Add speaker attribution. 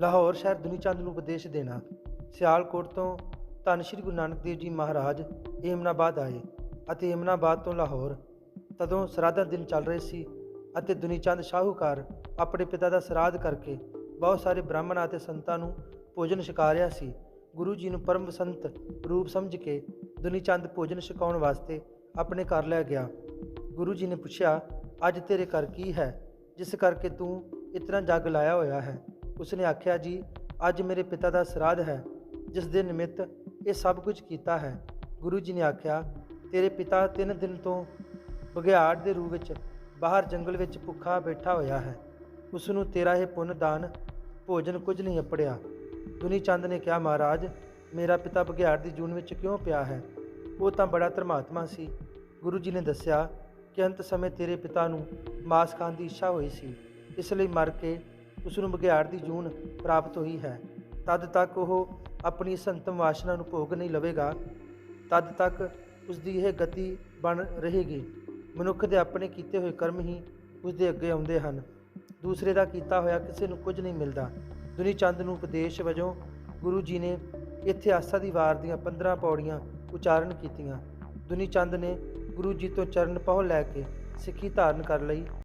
Speaker 1: ਲਾਹੌਰ ਸ਼ਹਿਰ ਦੁਨੀ ਚੰਦ ਨੂੰ ਉਪਦੇਸ਼ ਦੇਣਾ। ਸਿਆਲਕੋਟ ਤੋਂ ਧੰਨ ਸ਼੍ਰੀ ਗੁਰੂ ਨਾਨਕ ਦੇਵ ਜੀ ਮਹਾਰਾਜ ਏਮਨਾਬਾਦ ਆਏ ਅਤੇ ਏਮਨਾਬਾਦ ਤੋਂ ਲਾਹੌਰ। ਤਦੋਂ ਸਰਾਧਾ ਦਿਨ ਚੱਲ ਰਹੇ ਸੀ ਅਤੇ ਦੁਨੀ ਚੰਦ ਸ਼ਾਹੂਕਾਰ ਆਪਣੇ ਪਿਤਾ ਦਾ ਸਰਾਧ ਕਰਕੇ ਬਹੁਤ ਸਾਰੇ ਬ੍ਰਾਹਮਣਾਂ ਅਤੇ ਸੰਤਾਂ ਨੂੰ ਭੋਜਨ ਛਕਾ ਰਿਹਾ ਸੀ। ਗੁਰੂ ਜੀ ਨੂੰ ਪਰਮ ਸੰਤ ਰੂਪ ਸਮਝ ਕੇ ਦੁਨੀ ਚੰਦ ਭੋਜਨ ਛਕਾਉਣ ਵਾਸਤੇ ਆਪਣੇ ਘਰ ਲੈ ਗਿਆ। ਗੁਰੂ ਜੀ ਨੇ ਪੁੱਛਿਆ, ਅੱਜ ਤੇਰੇ ਘਰ ਕੀ ਹੈ? ਜਿਸ ਕਰਕੇ ਤੂੰ ਇਤਨਾ ਜੱਗ ਲਾਇਆ ਹੋਇਆ ਹੈ? ਉਸਨੇ ਆਖਿਆ, ਜੀ, ਅੱਜ ਮੇਰੇ ਪਿਤਾ ਦਾ ਸਰਾਧ ਹੈ, ਜਿਸ ਦੇ ਨਿਮਿਤ ਇਹ ਸਭ ਕੁਝ ਕੀਤਾ ਹੈ। ਗੁਰੂ ਜੀ ਨੇ ਆਖਿਆ, ਤੇਰੇ ਪਿਤਾ ਤਿੰਨ ਦਿਨ ਤੋਂ ਬਘਿਆੜ ਦੇ ਰੂਪ ਵਿੱਚ ਬਾਹਰ ਜੰਗਲ ਵਿੱਚ ਭੁੱਖਾ ਬੈਠਾ ਹੋਇਆ ਹੈ। ਉਸ ਨੂੰ ਤੇਰਾ ਇਹ ਪੁੰਨ ਦਾਨ ਭੋਜਨ ਕੁਝ ਨਹੀਂ ਅਪੜਿਆ। ਦੁਨੀ ਚੰਦ ਨੇ ਕਿਹਾ, ਮਹਾਰਾਜ, ਮੇਰਾ ਪਿਤਾ ਬਘਿਆੜ ਦੀ ਜੂਨ ਵਿੱਚ ਕਿਉਂ ਪਿਆ ਹੈ? ਉਹ ਤਾਂ ਬੜਾ ਧਰਮਾਤਮਾ ਸੀ। ਗੁਰੂ ਜੀ ਨੇ ਦੱਸਿਆ ਕਿ ਅੰਤ ਸਮੇਂ ਤੇਰੇ ਪਿਤਾ ਨੂੰ ਮਾਸ ਖਾਣ ਦੀ ਇੱਛਾ ਹੋਈ ਸੀ। ਇਸ ਲਈ ਮਰ ਕੇ ਉਸ ਨੂੰ ਬਘਿਆੜ ਦੀ ਜੂਨ ਪ੍ਰਾਪਤ ਹੋਈ ਹੈ। ਤਦ ਤੱਕ ਉਹ ਆਪਣੀ ਸੰਤਮ ਵਾਸ਼ਨਾ ਨੂੰ ਭੋਗ ਨਹੀਂ ਲਵੇਗਾ। ਤਦ ਤੱਕ ਉਸ ਦੀ ਇਹ ਗਤੀ ਬਣ ਰਹੇਗੀ। ਮਨੁੱਖ ਦੇ ਆਪਣੇ ਕੀਤੇ ਹੋਏ ਕਰਮ ਹੀ ਉਸ ਦੇ ਅੱਗੇ ਆਉਂਦੇ ਹਨ। ਦੂਸਰੇ ਦਾ ਕੀਤਾ ਹੋਇਆ ਕਿਸੇ ਨੂੰ ਕੁਝ ਨਹੀਂ ਮਿਲਦਾ। ਦੁਨੀ ਚੰਦ ਨੂੰ ਉਪਦੇਸ਼ ਵਜੋਂ ਗੁਰੂ ਜੀ ਨੇ ਇੱਥੇ ਆਸਾ ਦੀ ਵਾਰ ਦੀਆਂ 15 ਪੌੜੀਆਂ ਉਚਾਰਨ ਕੀਤੀਆਂ। ਦੁਨੀ ਚੰਦ ਨੇ ਗੁਰੂ ਜੀ ਤੋਂ ਚਰਨ ਪਹੁ ਲੈ ਕੇ ਸਿੱਖੀ ਧਾਰਨ ਕਰ ਲਈ।